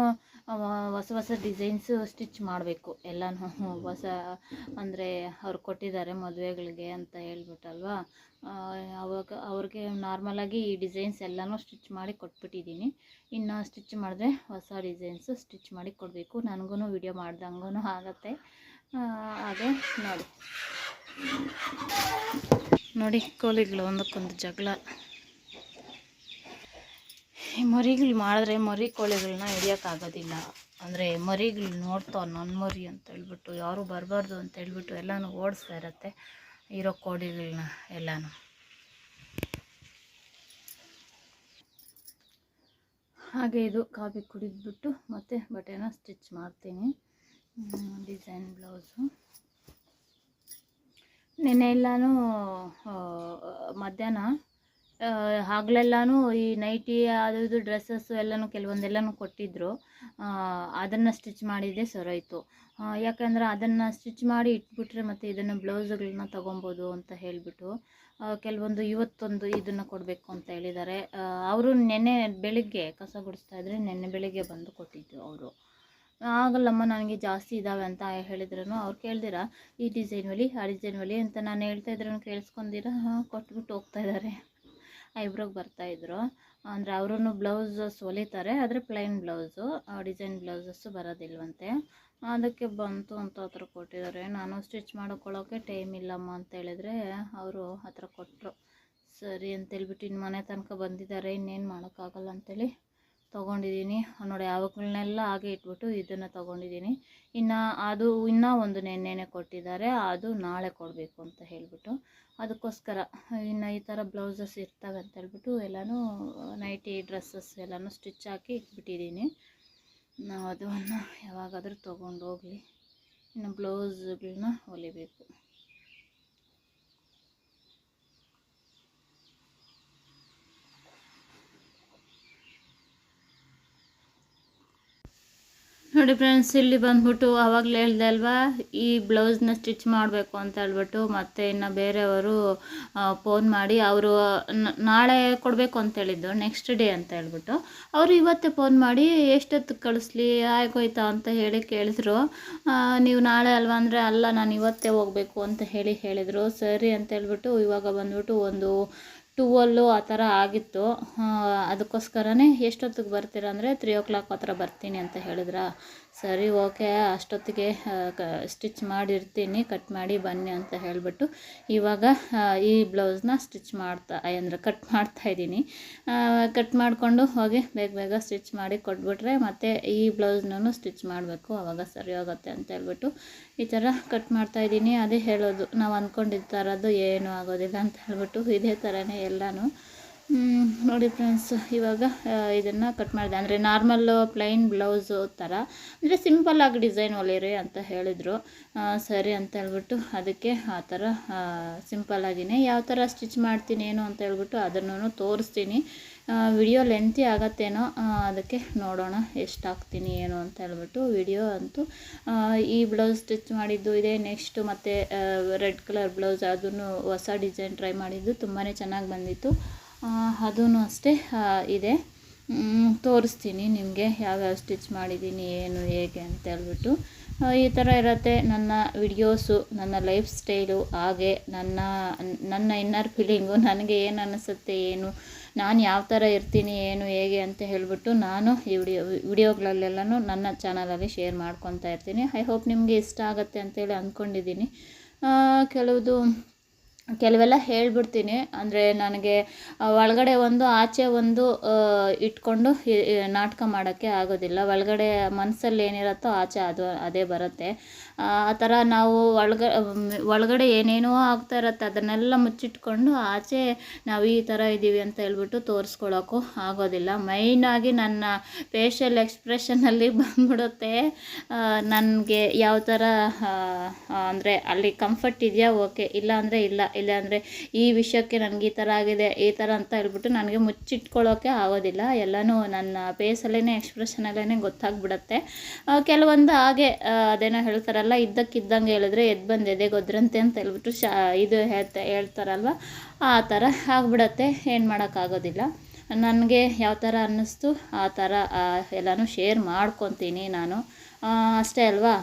ಹೊಸ ಹೊಸ ಡಿಸೈನ್ಸು ಸ್ಟಿಚ್ ಮಾಡಬೇಕು, ಎಲ್ಲನೂ ಹೊಸ, ಅಂದರೆ ಅವ್ರು ಕೊಟ್ಟಿದ್ದಾರೆ ಮದುವೆಗಳಿಗೆ ಅಂತ ಹೇಳ್ಬಿಟ್ಟಲ್ವಾ? ಅವಾಗ ಅವ್ರಿಗೆ ನಾರ್ಮಲಾಗಿ ಈ ಡಿಸೈನ್ಸ್ ಎಲ್ಲನೂ ಸ್ಟಿಚ್ ಮಾಡಿ ಕೊಟ್ಬಿಟ್ಟಿದ್ದೀನಿ ಇನ್ನು ಸ್ಟಿಚ್ ಮಾಡಿದ್ರೆ ಹೊಸ ಡಿಸೈನ್ಸು ಸ್ಟಿಚ್ ಮಾಡಿ ಕೊಡಬೇಕು. ನನಗೂ ವಿಡಿಯೋ ಮಾಡ್ದಂಗೂ ಆಗುತ್ತೆ. ಹಾಗೆ ನೋಡಿ. ನೋಡಿ ಕೋಳಿಗಳು ಒಂದಕ್ಕೊಂದು ಜಗಳ. ಈ ಮರಿಗಳು ಮಾಡಿದ್ರೆ ಮರಿ ಕೋಳಿಗಳನ್ನ ಹಿಡಿಯೋಕ್ಕಾಗೋದಿಲ್ಲ. ಅಂದರೆ ಮರಿಗಳು ನೋಡ್ತಾವ ನನ್ನ ಮರಿ ಅಂತ ಹೇಳ್ಬಿಟ್ಟು, ಯಾರು ಬರಬಾರ್ದು ಅಂತ ಹೇಳ್ಬಿಟ್ಟು ಎಲ್ಲನೂ ಓಡಿಸ್ತಾ ಇರತ್ತೆ ಇರೋ ಕೋಳಿಗಳನ್ನ ಎಲ್ಲನೂ. ಹಾಗೆ ಇದು ಕಾಫಿ ಕುಡಿದ್ಬಿಟ್ಟು ಮತ್ತೆ ಬಟ್ಟೆನ ಸ್ಟಿಚ್ ಮಾಡ್ತೀನಿ. ಡಿಸೈನ್ ಬ್ಲೌಸು ನಿನ್ನೆ ಎಲ್ಲನೂ ಮಧ್ಯಾಹ್ನ ಹಾಗಲೆಲ್ಲಾನು ಈ ನೈಟಿ ಅದು ಇದು ಡ್ರೆಸ್ಸಸ್ಸು ಎಲ್ಲನೂ ಕೆಲವೊಂದೆಲ್ಲನೂ ಕೊಟ್ಟಿದ್ದರು ಅದನ್ನು ಸ್ಟಿಚ್ ಮಾಡಿದ್ದೆ ಸರೋಯ್ತು ಯಾಕಂದರೆ ಅದನ್ನು ಸ್ಟಿಚ್ ಮಾಡಿ ಇಟ್ಬಿಟ್ರೆ ಮತ್ತು ಇದನ್ನು ಬ್ಲೌಸ್ಗಳನ್ನ ತೊಗೊಬೋದು ಅಂತ ಹೇಳಿಬಿಟ್ಟು ಕೆಲವೊಂದು ಇವತ್ತೊಂದು ಇದನ್ನು ಕೊಡಬೇಕು ಅಂತ ಹೇಳಿದ್ದಾರೆ. ಅವರು ನೆನ್ನೆ ಬೆಳಿಗ್ಗೆ, ಕಸ ಗುಡಿಸ್ತಾ ಇದ್ರೆ ನೆನ್ನೆ ಬೆಳಿಗ್ಗೆ ಬಂದು ಕೊಟ್ಟಿದ್ದು ಅವರು. ಆಗಲ್ಲಮ್ಮ, ನನಗೆ ಜಾಸ್ತಿ ಇದ್ದಾವೆ ಅಂತ ಹೇಳಿದ್ರು ಅವ್ರು ಕೇಳ್ದಿರ, ಈ ಡಿಸೈನ್ ಒಲಿ, ಆ ಡಿಸೈನ್ ಒಲಿ ಅಂತ ನಾನು ಹೇಳ್ತಾ ಇದ್ರೂ ಕೇಳಿಸ್ಕೊಂಡಿರ? ಕೊಟ್ಬಿಟ್ಟು ಹೋಗ್ತಾ ಇದ್ದಾರೆ ಐಬ್ರೋಗೆ ಬರ್ತಾಯಿದ್ರು ಅಂದರೆ ಅವರು ಬ್ಲೌಸಸ್ ಹೊಲಿತಾರೆ ಆದರೆ ಪ್ಲೈನ್ ಬ್ಲೌಸು ಡಿಸೈನ್ ಬ್ಲೌಸಸ್ಸು ಬರೋದಿಲ್ವಂತೆ. ಅದಕ್ಕೆ ಬಂತು ಅಂತ ಹತ್ರ ಕೊಟ್ಟಿದ್ದಾರೆ. ನಾನು ಸ್ಟಿಚ್ ಮಾಡ್ಕೊಳ್ಳೋಕೆ ಟೈಮ್ ಇಲ್ಲಮ್ಮ ಅಂತ ಹೇಳಿದ್ರೆ ಅವರು ಹತ್ರ ಕೊಟ್ಟರು ಸರಿ ಅಂತೇಳ್ಬಿಟ್ಟು ಇನ್ನು ಮನೆ ತನಕ ಬಂದಿದ್ದಾರೆ, ಇನ್ನೇನು ಮಾಡೋಕ್ಕಾಗಲ್ಲ ಅಂತೇಳಿ. ತೊಗೊಂಡಿದ್ದೀನಿ ನೋಡಿ ಅವುಗಳನ್ನೆಲ್ಲ ಹಾಗೆ ಇಟ್ಬಿಟ್ಟು ಇದನ್ನು ತೊಗೊಂಡಿದ್ದೀನಿ ಇನ್ನು ಅದು ಇನ್ನೂ ಒಂದು ನೆನ್ನೆನೆ ಕೊಟ್ಟಿದ್ದಾರೆ. ಅದು ನಾಳೆ ಕೊಡಬೇಕು ಅಂತ ಹೇಳಿಬಿಟ್ಟು. ಅದಕ್ಕೋಸ್ಕರ ಇನ್ನು ಈ ಥರ ಬ್ಲೌಸಸ್ ಇರ್ತವೆ ಅಂತ ಹೇಳ್ಬಿಟ್ಟು ಎಲ್ಲನೂ ನೈಟಿ ಡ್ರೆಸ್ಸಸ್ ಎಲ್ಲನೂ ಸ್ಟಿಚ್ ಹಾಕಿ ಇಟ್ಬಿಟ್ಟಿದ್ದೀನಿ ನಾವು ಅದನ್ನು ಯಾವಾಗಾದರೂ ತೊಗೊಂಡು ಹೋಗಲಿ ಇನ್ನು ಬ್ಲೌಸ್ಗಳನ್ನ ಹೊಲಿಬೇಕು. ನೋಡಿ ಫ್ರೆಂಡ್ಸ್ ಇಲ್ಲಿ ಬಂದ್ಬಿಟ್ಟು ಆವಾಗಲೇ ಹೇಳ್ದೆ ಅಲ್ವಾ, ಈ ಬ್ಲೌಸ್ನ ಸ್ಟಿಚ್ ಮಾಡಬೇಕು ಅಂತ ಹೇಳ್ಬಿಟ್ಟು ಮತ್ತೆ ಇನ್ನು ಬೇರೆಯವರು ಫೋನ್ ಮಾಡಿ ಅವರು ನಾಳೆ ಕೊಡಬೇಕು ಅಂತ ಹೇಳಿದ್ದು ನೆಕ್ಸ್ಟ್ ಡೇ ಅಂತ ಹೇಳ್ಬಿಟ್ಟು. ಅವರು ಇವತ್ತೇ ಫೋನ್ ಮಾಡಿ ಎಷ್ಟೊತ್ತಿಗೆ ಕಳಿಸ್ಲಿ, ಆಗೋಯ್ತಾ? ಅಂತ ಹೇಳಿ ಕೇಳಿದ್ರು. ನೀವು ನಾಳೆ ಅಲ್ವಾ? ಅಂದರೆ, ಅಲ್ಲ, ನಾನು ಇವತ್ತೇ ಹೋಗಬೇಕು ಅಂತ ಹೇಳಿ ಹೇಳಿದರು. ಸರಿ ಅಂತ ಹೇಳ್ಬಿಟ್ಟು ಇವಾಗ ಬಂದ್ಬಿಟ್ಟು ಒಂದು ಟುವಲ್ಲು ಆ ಥರ ಆಗಿತ್ತು. ಅದಕ್ಕೋಸ್ಕರನೇ ಎಷ್ಟೊತ್ತಿಗೆ ಬರ್ತೀರಾ ಅಂದರೆ ತ್ರೀ ಓ ಕ್ಲಾಕ್ ಹತ್ರ ಬರ್ತೀನಿ ಅಂತ ಹೇಳಿದ್ರಾ? ಸರಿ, ಓಕೆ. ಅಷ್ಟೊತ್ತಿಗೆ ಸ್ಟಿಚ್ ಮಾಡಿರ್ತೀನಿ. ಕಟ್ ಮಾಡಿ ಬನ್ನಿ ಅಂತ ಹೇಳಿಬಿಟ್ಟು ಇವಾಗ ಈ ಬ್ಲೌಸ್ನ ಸ್ಟಿಚ್ ಮಾಡ್ತಾ ಅಂದರೆ ಕಟ್ ಮಾಡ್ತಾ ಇದ್ದೀನಿ. ಕಟ್ ಮಾಡಿಕೊಂಡು ಹೋಗಿ ಬೇಗ ಬೇಗ ಸ್ಟಿಚ್ ಮಾಡಿ ಕೊಟ್ಬಿಟ್ರೆ ಮತ್ತು ಈ ಬ್ಲೌಸ್ನೂ ಸ್ಟಿಚ್ ಮಾಡಬೇಕು. ಆವಾಗ ಸರಿ ಹೋಗುತ್ತೆ ಅಂತ ಹೇಳ್ಬಿಟ್ಟು ಈ ಥರ ಕಟ್ ಮಾಡ್ತಾ ಇದ್ದೀನಿ. ಅದೇ ಹೇಳೋದು, ನಾವು ಅಂದ್ಕೊಂಡಿದ್ದ ಥರದ್ದು ಏನೂ ಆಗೋದಿಲ್ಲ ಅಂತ ಹೇಳ್ಬಿಟ್ಟು ಇದೇ ಥರನೇ ಎಲ್ಲನೂ ನೋಡಿ ಫ್ರೆಂಡ್ಸ್ ಇವಾಗ ಇದನ್ನು ಕಟ್ ಮಾಡಿದೆ. ಅಂದರೆ ನಾರ್ಮಲ್ಲು ಪ್ಲೈನ್ ಬ್ಲೌಸು ಥರ ಅಂದರೆ ಸಿಂಪಲ್ಲಾಗಿ ಡಿಸೈನ್ ಹೊಲಿರಿ ಅಂತ ಹೇಳಿದರು. ಸರಿ ಅಂತ ಹೇಳ್ಬಿಟ್ಟು ಅದಕ್ಕೆ ಆ ಥರ ಸಿಂಪಲ್ಲಾಗಿನೇ ಯಾವ ಥರ ಸ್ಟಿಚ್ ಮಾಡ್ತೀನಿ, ಏನು ಅಂತ ಹೇಳ್ಬಿಟ್ಟು ಅದನ್ನು ತೋರಿಸ್ತೀನಿ. ವಿಡಿಯೋ ಲೆಂತಿ ಆಗತ್ತೇನೋ ಅದಕ್ಕೆ ನೋಡೋಣ ಎಷ್ಟು ಹಾಕ್ತೀನಿ, ಏನು ಅಂತ ಹೇಳ್ಬಿಟ್ಟು ವಿಡಿಯೋ ಅಂತೂ ಈ ಬ್ಲೌಸ್ ಸ್ಟಿಚ್ ಮಾಡಿದ್ದು ಇದೆ. ನೆಕ್ಸ್ಟು ಮತ್ತು ರೆಡ್ ಕಲರ್ ಬ್ಲೌಸ್ ಅದನ್ನು ಹೊಸ ಡಿಸೈನ್ ಟ್ರೈ ಮಾಡಿದ್ದು ತುಂಬಾ ಚೆನ್ನಾಗಿ ಬಂದಿತ್ತು. ಅದೂ ಅಷ್ಟೇ ಇದೆ. ತೋರಿಸ್ತೀನಿ ನಿಮಗೆ ಯಾವ್ಯಾವ ಸ್ಟಿಚ್ ಮಾಡಿದ್ದೀನಿ ಏನು, ಹೇಗೆ ಅಂತ ಹೇಳ್ಬಿಟ್ಟು. ಈ ಥರ ಇರುತ್ತೆ ನನ್ನ ವಿಡಿಯೋಸು ನನ್ನ ಲೈಫ್ ಸ್ಟೈಲು ಹಾಗೆ ನನ್ನ ನನ್ನ ಇನ್ನರ್ ಫೀಲಿಂಗು ನನಗೆ ಏನು ಅನ್ನಿಸುತ್ತೆ ಏನು, ನಾನು ಯಾವ ಥರ ಇರ್ತೀನಿ, ಏನು, ಹೇಗೆ ಅಂತ ಹೇಳಿಬಿಟ್ಟು ನಾನು ಈ ವಿಡಿಯೋ ವಿಡಿಯೋಗಳಲ್ಲೆಲ್ಲನೂ ನನ್ನ ಚಾನಲಲ್ಲಿ ಶೇರ್ ಮಾಡ್ಕೊತಾ ಇರ್ತೀನಿ. ಐ ಹೋಪ್ ನಿಮಗೆ ಇಷ್ಟ ಆಗುತ್ತೆ ಅಂತೇಳಿ ಅಂದ್ಕೊಂಡಿದ್ದೀನಿ ಕೆಲವುದು ಕೆಲವೆಲ್ಲ ಹೇಳ್ಬಿಡ್ತೀನಿ. ಅಂದರೆ ನನಗೆ ಒಳಗಡೆ ಒಂದು, ಆಚೆ ಒಂದು ಇಟ್ಕೊಂಡು ನಾಟಕ ಮಾಡೋಕ್ಕೆ ಆಗೋದಿಲ್ಲ. ಒಳಗಡೆ ಮನಸ್ಸಲ್ಲಿ ಏನಿರುತ್ತೋ ಆಚೆ ಅದು, ಅದೇ ಬರುತ್ತೆ. ಆ ಥರ ನಾವು ಒಳಗ ಒಳಗಡೆ ಏನೇನೋ ಆಗ್ತಾ ಇರುತ್ತೆ, ಅದನ್ನೆಲ್ಲ ಮುಚ್ಚಿಟ್ಕೊಂಡು ಆಚೆ ನಾವು ಈ ಥರ ಇದ್ದೀವಿ ಅಂತ ಹೇಳ್ಬಿಟ್ಟು ತೋರಿಸ್ಕೊಳ್ಳೋಕ್ಕೂ ಆಗೋದಿಲ್ಲ. ಮೈನಾಗಿ ನನ್ನ ಫೇಶಿಯಲ್ ಎಕ್ಸ್ಪ್ರೆಷನಲ್ಲಿ ಬಂದ್ಬಿಡುತ್ತೆ. ನನಗೆ ಯಾವ ಥರ ಅಂದರೆ ಅಲ್ಲಿ ಕಂಫರ್ಟ್ ಇದೆಯಾ? ಓಕೆ ಇಲ್ಲ ಅಂದರೆ ಇಲ್ಲ. ಇಲ್ಲ ಅಂದರೆ ಈ ವಿಷಯಕ್ಕೆ ನನಗೆ ಈ ಥರ ಆಗಿದೆ, ಈ ಥರ ಅಂತ ಹೇಳ್ಬಿಟ್ಟು ನನಗೆ ಮುಚ್ಚಿಟ್ಕೊಳ್ಳೋಕೆ ಆಗೋದಿಲ್ಲ. ಎಲ್ಲನೂ ನನ್ನ ಫೇಸಲ್ಲೇ ಎಕ್ಸ್ಪ್ರೆಷನಲ್ಲೇ ಗೊತ್ತಾಗ್ಬಿಡುತ್ತೆ. ಕೆಲವೊಂದು ಹಾಗೆ ಅದೇನೋ ಹೇಳ್ತಾರಲ್ಲ ಇದ್ದಕ್ಕಿದ್ದಂಗೆ ಹೇಳಿದ್ರೆ ಎದ್ದು ಬಂದು ಎದೆಗೊದ್ರಂತೆ ಅಂತ ಹೇಳ್ಬಿಟ್ಟು ಶಾ ಇದು ಹೇಳ್ತಾ ಹೇಳ್ತಾರಲ್ವ? ಆ ಥರ ಆಗ್ಬಿಡತ್ತೆ, ಏನು ಮಾಡೋಕ್ಕಾಗೋದಿಲ್ಲ. ನನಗೆ ಯಾವ ಥರ ಅನ್ನಿಸ್ತು, ಆ ಥರ ಎಲ್ಲನೂ ಶೇರ್ ಮಾಡ್ಕೊತೀನಿ ನಾನು. ಅಷ್ಟೇ ಅಲ್ವಾ?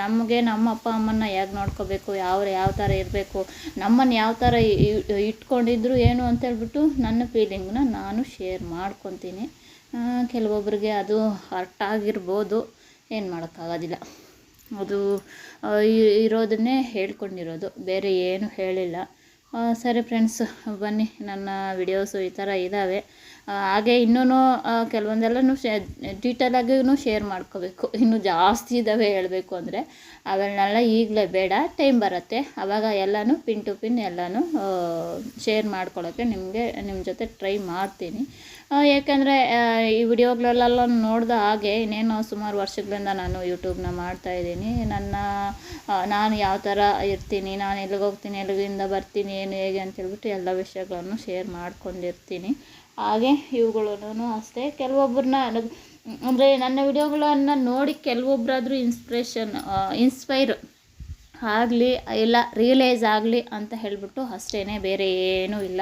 ನಮಗೆ ನಮ್ಮ ಅಪ್ಪ ಅಮ್ಮನ್ನ ಹೇಗೆ ನೋಡ್ಕೋಬೇಕು ಯಾವ ಯಾವ ಥರ ಇರಬೇಕು ನಮ್ಮನ್ನು ಯಾವ ಥರ ಇಟ್ಕೊಂಡಿದ್ರು ಏನು ಅಂತ ಹೇಳ್ಬಿಟ್ಟು ನನ್ನ ಫೀಲಿಂಗ್ನ ನಾನು ಶೇರ್ ಮಾಡ್ಕೊತೀನಿ. ಕೆಲವೊಬ್ಬರಿಗೆ ಅದು ಹರ್ಟ್ ಆಗಿರ್ಬೋದು, ಏನು ಮಾಡೋಕ್ಕಾಗೋದಿಲ್ಲ. ಅದು ಇರೋದನ್ನೇ ಹೇಳ್ಕೊಂಡಿರೋದು. ಬೇರೆ ಏನು ಹೇಳಿಲ್ಲ. ಸರಿ ಫ್ರೆಂಡ್ಸ್ ಬನ್ನಿ. ನನ್ನ ವಿಡಿಯೋಸು ಈ ಥರ ಇದ್ದಾವೆ ಹಾಗೆ ಇನ್ನೂ ಕೆಲವೊಂದೆಲ್ಲನೂ ಶೇ ಡೀಟೇಲಾಗಿಯೂ ಶೇರ್ ಮಾಡ್ಕೋಬೇಕು. ಇನ್ನೂ ಜಾಸ್ತಿ ಇದ್ದಾವೆ ಹೇಳಬೇಕು ಅಂದರೆ. ಅವೆಲ್ಲ ಈಗಲೇ ಬೇಡ ಟೈಮ್ ಬರುತ್ತೆ. ಆವಾಗ ಎಲ್ಲನೂ ಪಿನ್ ಟು ಪಿನ್ ಎಲ್ಲನೂ ಶೇರ್ ಮಾಡ್ಕೊಳ್ಳೋಕ್ಕೆ ನಿಮಗೆ ನಿಮ್ಮ ಜೊತೆ ಟ್ರೈ ಮಾಡ್ತೀನಿ. ಆ, ಯಾಕಂದರೆ ಈ ವಿಡಿಯೋಗಳಲ್ಲೆಲ್ಲ ನೋಡಿದ ಹಾಗೆ ಇನ್ನೇನು ಸುಮಾರು ವರ್ಷಗಳಿಂದ ನಾನು ಯೂಟ್ಯೂಬ್ನ ಮಾಡ್ತಾಯಿದ್ದೀನಿ ನನ್ನ ನಾನು ಯಾವ ಥರ ಇರ್ತೀನಿ ನಾನು ಎಲ್ಲಿಗೆ ಹೋಗ್ತೀನಿ ಎಲ್ಲಿಂದ ಬರ್ತೀನಿ ಏನು ಹೇಗೆ ಅಂತ ಹೇಳ್ಬಿಟ್ಟು ಎಲ್ಲ ವಿಷಯಗಳನ್ನು ಶೇರ್ ಮಾಡ್ಕೊಂಡಿರ್ತೀನಿ. ಹಾಗೆ ಇವುಗಳನ್ನು ಅಷ್ಟೇ. ಕೆಲವೊಬ್ಬರನ್ನ ಅಂದರೆ ನನ್ನ ವಿಡಿಯೋಗಳನ್ನು ನೋಡಿ ಕೆಲವೊಬ್ಬರಾದರೂ ಇನ್ಸ್ಪಿರೇಷನ್ ಇನ್ಸ್ಪೈರ್ ಆಗಲಿ ಇಲ್ಲ ರಿಯಲೈಸ್ ಆಗಲಿ ಅಂತ ಹೇಳಿಬಿಟ್ಟು ಅಷ್ಟೇ ಬೇರೆ ಏನೂ ಇಲ್ಲ.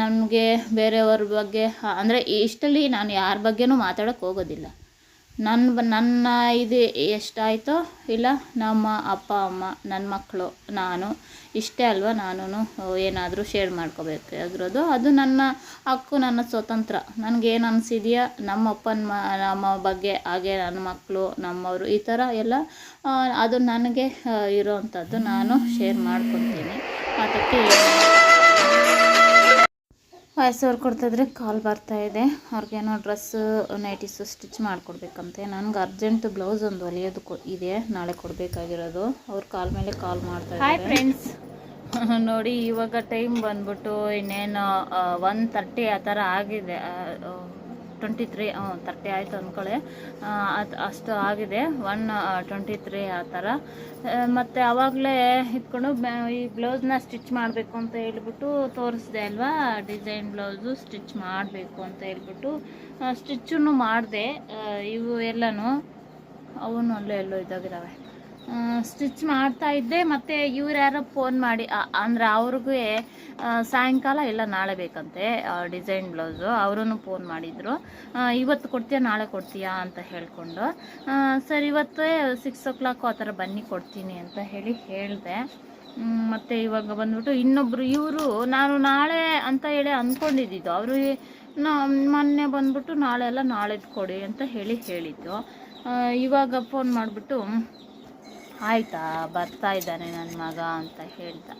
ನನಗೆ ಬೇರೆಯವ್ರ ಬಗ್ಗೆ ಅಂದರೆ ಇಷ್ಟಲ್ಲಿ ನಾನು ಯಾರ ಬಗ್ಗೆನೂ ಮಾತಾಡೋಕೆ ಹೋಗೋದಿಲ್ಲ. ನನ್ನ ಬ, ನನ್ನ ಇದು ಎಷ್ಟಾಯಿತೋ, ಇಲ್ಲ ನಮ್ಮ ಅಪ್ಪ, ಅಮ್ಮ ನನ್ನ ಮಕ್ಕಳು ನಾನು, ಇಷ್ಟೇ ಅಲ್ವಾ ನಾನು ಏನಾದರೂ ಶೇರ್ ಮಾಡ್ಕೋಬೇಕಾಗಿರೋದು. ಅದು ನನ್ನ ಹಕ್ಕು, ನನ್ನ ಸ್ವತಂತ್ರ. ನನಗೇನು ಅನಿಸಿದೆಯಾ ನಮ್ಮ ಅಪ್ಪನ ಮ, ನಮ್ಮ ಬಗ್ಗೆ, ಹಾಗೆ ನನ್ನ ಮಕ್ಕಳು ನಮ್ಮವರು, ಈ ಥರ ಎಲ್ಲ ಅದು ನನಗೆ ಇರೋವಂಥದ್ದು ನಾನು ಶೇರ್ ಮಾಡ್ಕೊತೀನಿ. ಅದಕ್ಕೆ ವಯಸ್ಸವ್ರು ಕೊಡ್ತಿದ್ರೆ ಕಾಲ್ ಬರ್ತಾ ಇದೆ. ಅವ್ರಿಗೇನೋ ಡ್ರೆಸ್ಸು ನೈಟೀಸು ಸ್ಟಿಚ್ ಮಾಡಿಕೊಡ್ಬೇಕಂತೆ. ನನಗೆ ಅರ್ಜೆಂಟ್ ಬ್ಲೌಸ್ ಒಂದು ಹೊಲಿಯೋದು ಕೊ ಇದೆ. ನಾಳೆ ಕೊಡಬೇಕಾಗಿರೋದು. ಅವ್ರ ಕಾಲ್ ಮೇಲೆ ಕಾಲ್ ಮಾಡ್ತಾ ಹಾಯ್ ಫ್ರೆಂಡ್ಸ್ ನೋಡಿ ಇವಾಗ ಟೈಮ್ ಬಂದ್ಬಿಟ್ಟು ಇನ್ನೇನು ಒನ್ ತರ್ಟಿ ಆ ಥರ ಆಗಿದೆ. ಟ್ವೆಂಟಿ ತ್ರೀ ತರ್ಟಿ ಆಯಿತು ಅಂದ್ಕೊಳ್ಳಿ ಅದು ಅಷ್ಟು ಆಗಿದೆ. ಒನ್ ಟ್ವೆಂಟಿ ತ್ರೀ ಆ ಥರ. ಮತ್ತು ಆವಾಗಲೇ ಇಟ್ಕೊಂಡು ಈ ಬ್ಲೌಸ್ನ ಸ್ಟಿಚ್ ಮಾಡಬೇಕು ಅಂತ ಹೇಳ್ಬಿಟ್ಟು ತೋರಿಸ್ದೆ ಅಲ್ವಾ? ಡಿಸೈನ್ ಬ್ಲೌಸು ಸ್ಟಿಚ್ ಮಾಡಬೇಕು ಅಂತ ಹೇಳ್ಬಿಟ್ಟು ಸ್ಟಿಚ್ಚನ್ನು ಮಾಡಿದೆ. ಇವು ಎಲ್ಲನೂ ಅವನು ಅಲ್ಲೇ ಎಲ್ಲೋ ಇದಾಗಿದ್ದಾವೆ ಸ್ಟಿಚ್ ಮಾಡ್ತಾ ಇದ್ದೆ, ಮತ್ತು ಇವ್ರು ಯಾರೋ ಫೋನ್ ಮಾಡಿ ಅಂದರೆ ಅವ್ರಿಗೂ ಸಾಯಂಕಾಲ ಇಲ್ಲ, ನಾಳೆ ಬೇಕಂತೆ ಡಿಸೈನ್ ಬ್ಲೌಸು ಅವರೂ ಫೋನ್ ಮಾಡಿದರು. ಇವತ್ತು ಕೊಡ್ತೀಯಾ, ನಾಳೆ ಕೊಡ್ತೀಯಾ? ಅಂತ ಹೇಳಿಕೊಂಡು ಸರ್, ಇವತ್ತೇ ಸಿಕ್ಸ್ ಓ ಕ್ಲಾಕ್ ಆ ಥರ ಬನ್ನಿ, ಕೊಡ್ತೀನಿ, ಅಂತ ಹೇಳಿ ಹೇಳಿದೆ. ಮತ್ತು ಇವಾಗ ಬಂದ್ಬಿಟ್ಟು ಇನ್ನೊಬ್ಬರು ಇವರು, ನಾನು ನಾಳೆ ಅಂತ ಹೇಳಿ ಅಂದ್ಕೊಂಡಿದ್ದಿದ್ದು ಅವರು ಮೊನ್ನೆ ಬಂದ್ಬಿಟ್ಟು ನಾಳೆ ಎಲ್ಲ ನಾಳೆದು ಕೊಡಿ, ಅಂತ ಹೇಳಿ ಹೇಳಿದ್ದು. ಇವಾಗ ಫೋನ್ ಮಾಡಿಬಿಟ್ಟು ಆಯಿತಾ, ಬರ್ತಾ ಇದ್ದಾನೆ ನನ್ನ ಮಗ ಅಂತ ಹೇಳ್ದ.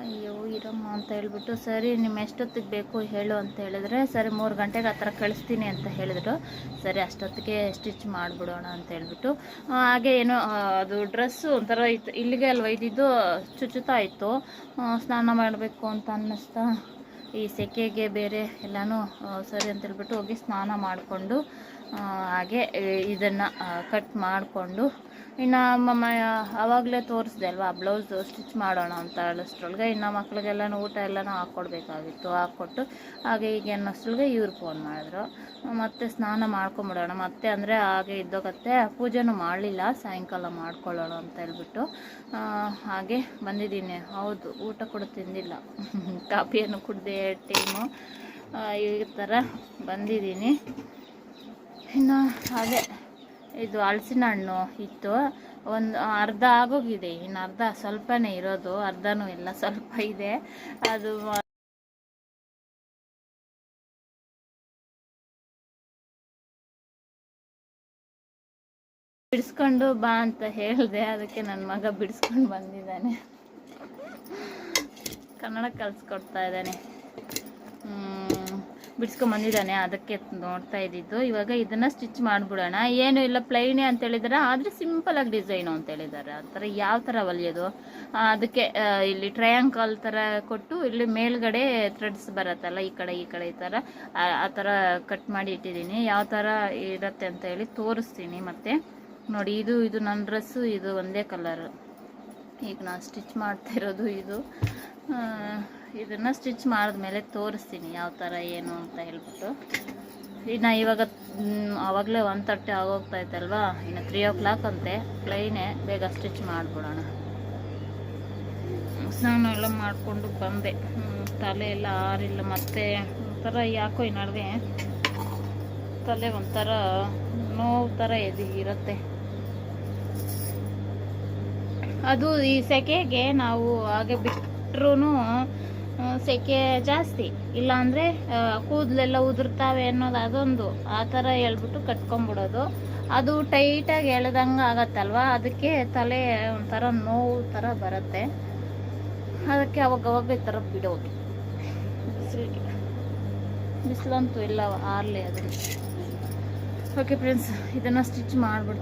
ಅಯ್ಯೋ, ಇರಮ್ಮ ಅಂತ ಹೇಳ್ಬಿಟ್ಟು, ಸರಿ ನಿಮ್ಮ ಎಷ್ಟೊತ್ತಿಗೆ ಬೇಕು ಹೇಳು ಅಂತ ಹೇಳಿದ್ರೆ, ಸರಿ, ಮೂರು ಗಂಟೆಗೆ ಆ ಕಳಿಸ್ತೀನಿ ಅಂತ ಹೇಳಿದ್ರು. ಸರಿ, ಅಷ್ಟೊತ್ತಿಗೆ ಸ್ಟಿಚ್ ಮಾಡಿಬಿಡೋಣ ಅಂತ ಹೇಳ್ಬಿಟ್ಟು ಹಾಗೆ ಏನೋ ಅದು ಡ್ರೆಸ್ಸು ಒಂಥರ ಇತ್ತು, ಇಲ್ಲಿಗೆ ಅಲ್ವ ಇದ್ದಿದ್ದು ಚುಚ್ಚುತ್ತಾ ಇತ್ತು. ಸ್ನಾನ ಮಾಡಬೇಕು ಅಂತ ಅನ್ನಿಸ್ತಾ, ಈ ಸೆಕೆಗೆ ಬೇರೆ ಎಲ್ಲನೂ ಸರಿ ಅಂತ ಹೇಳ್ಬಿಟ್ಟು ಹೋಗಿ ಸ್ನಾನ ಮಾಡಿಕೊಂಡು ಹಾಗೆ, ಇದನ್ನು ಕಟ್ ಮಾಡಿಕೊಂಡು ಇನ್ನು ಮಮ್ಮ ಆವಾಗಲೇ ತೋರಿಸ್ದೆ ಅಲ್ವಾ ಬ್ಲೌಸು ಸ್ಟಿಚ್ ಮಾಡೋಣ ಅಂತ ಹೇಳೋಷ್ಟ್ರೊಳಗೆ ಇನ್ನು ಮಕ್ಳಿಗೆಲ್ಲನೂ ಊಟ ಎಲ್ಲನೂ ಹಾಕ್ಕೊಡ್ಬೇಕಾಗಿತ್ತು ಹಾಕ್ಕೊಟ್ಟು ಹಾಗೆ ಈಗ ಅನ್ನೋಷ್ಟ್ರೊಳಗೆ ಇವ್ರು ಫೋನ್ ಮಾಡಿದ್ರು. ಮತ್ತೆ ಸ್ನಾನ ಮಾಡ್ಕೊಂಬಿಡೋಣ, ಮತ್ತೆ ಅಂದರೆ ಹಾಗೆ ಇದ್ದೋಗತ್ತೆ, ಪೂಜೆನೂ ಮಾಡಲಿಲ್ಲ, ಸಾಯಂಕಾಲ ಮಾಡ್ಕೊಳ್ಳೋಣ ಅಂತ ಹೇಳ್ಬಿಟ್ಟು ಹಾಗೆ ಬಂದಿದ್ದೀನಿ. ಹೌದು, ಊಟ ಕೂಡ ತಿಂದಿಲ್ಲ. ಕಾಫಿಯನ್ನು ಕುಡ್ದೆ ಟೀಮು ಈ ಥರ ಬಂದಿದ್ದೀನಿ. ಇನ್ನು ಹಾಗೆ ಇದು ಹಲಸಿನ ಹಣ್ಣು ಇತ್ತು. ಒಂದು ಅರ್ಧ ಆಗೋಗಿದೆ. ಇನ್ನು ಅರ್ಧ ಸ್ವಲ್ಪನೇ ಇರೋದು. ಅರ್ಧನೂ ಇಲ್ಲ, ಸ್ವಲ್ಪ ಇದೆ. ಅದು ಬಿಡಿಸ್ಕೊಂಡು ಬಾ ಅಂತ ಹೇಳಿದೆ. ಅದಕ್ಕೆ ನನ್ನ ಮಗ ಬಿಡಿಸ್ಕೊಂಡು ಬಂದಿದ್ದಾನೆ. ಕನ್ನಡ ಕಲಿಸ್ಕೊಡ್ತಾ ಇದ್ದಾನೆ. ಬಿಡಿಸ್ಕೊಂಬಂದಿದ್ದಾನೆ, ಅದಕ್ಕೆ ನೋಡ್ತಾ ಇದ್ದಿದ್ದು. ಇವಾಗ ಇದನ್ನು ಸ್ಟಿಚ್ ಮಾಡಿಬಿಡೋಣ. ಏನು ಇಲ್ಲ ಪ್ಲೈನೇ ಅಂತ ಹೇಳಿದಾರೆ. ಆದರೆ ಸಿಂಪಲಾಗಿ ಡಿಸೈನು ಅಂತ ಹೇಳಿದ್ದಾರೆ ಆ ಥರ ಯಾವ ಥರ ಹೊಲಿಯೋದು? ಅದಕ್ಕೆ ಇಲ್ಲಿ ಟ್ರಯಾಂಕಲ್ ಥರ ಕೊಟ್ಟು, ಇಲ್ಲಿ ಮೇಲ್ಗಡೆ ಥ್ರೆಡ್ಸ್ ಬರುತ್ತಲ್ಲ, ಈ ಕಡೆ ಈ ಕಡೆ ಈ ಥರ, ಆ ಥರ ಕಟ್ ಮಾಡಿ ಇಟ್ಟಿದ್ದೀನಿ. ಯಾವ ಥರ ಇರುತ್ತೆ ಅಂತ ಹೇಳಿ ತೋರಿಸ್ತೀನಿ ಮತ್ತೆ. ನೋಡಿ, ಇದು ಇದು ನನ್ನ ಡ್ರೆಸ್ಸು ಇದು ಒಂದೇ ಕಲರು ಈಗ ನಾನು ಸ್ಟಿಚ್ ಮಾಡ್ತಾ ಇರೋದು ಇದು. ಇದನ್ನು ಸ್ಟಿಚ್ ಮಾಡಿದ್ಮೇಲೆ ತೋರಿಸ್ತೀನಿ ಯಾವ ಥರ ಏನು ಅಂತ ಹೇಳ್ಬಿಟ್ಟು. ಇನ್ನು ಇವಾಗ ಆವಾಗಲೇ ಒನ್ ತರ್ಟಿ ಆಗೋಗ್ತಾ ಇತ್ತಲ್ವಾ? ಇನ್ನು ತ್ರೀ ಓ ಕ್ಲಾಕ್ ಅಂತೆ. ಪ್ಲೈನೇ ಬೇಗ ಸ್ಟಿಚ್ ಮಾಡಿಬಿಡೋಣ. ಸ್ನಾನ ಎಲ್ಲ ಮಾಡಿಕೊಂಡು ಬಂದೆ. ತಲೆ ಎಲ್ಲ ಆರಿಲ್ಲ. ಮತ್ತೆ ಒಂಥರ ಯಾಕೋ ಈ ನಡುವೆ ತಲೆ ಒಂಥರ ನೋವು ಥರ ಎದು ಇರುತ್ತೆ. ಅದು ಈ ಸೆಕೆಗೆ ನಾವು ಹಾಗೆ ಬಿಟ್ರೂ ಸೆಕೆ ಜಾಸ್ತಿ. ಇಲ್ಲಾಂದರೆ ಕೂದಲೆಲ್ಲ ಉದುರ್ತಾವೆ ಅನ್ನೋದು ಅದೊಂದು. ಆ ಥರ ಹೇಳ್ಬಿಟ್ಟು ಕಟ್ಕೊಂಬಿಡೋದು. ಅದು ಟೈಟಾಗಿ ಎಳೆದಂಗೆ ಆಗತ್ತಲ್ವ? ಅದಕ್ಕೆ ತಲೆ ಒಂಥರ ನೋವು ಥರ ಬರುತ್ತೆ. ಅದಕ್ಕೆ ಅವಾಗ ಅವಾಗ ಈ ಥರ ಬಿಡೋದು. ಬಿಸಿಲಿಗೆ. ಬಿಸಿಲಂತೂ ಇಲ್ಲ, ಆರಲಿ ಅದನ್ನು ಓಕೆ ಫ್ರೆಂಡ್ಸ್ ಇದನ್ನು ಸ್ಟಿಚ್ ಮಾಡಿಬಿಡ್ತೀನಿ.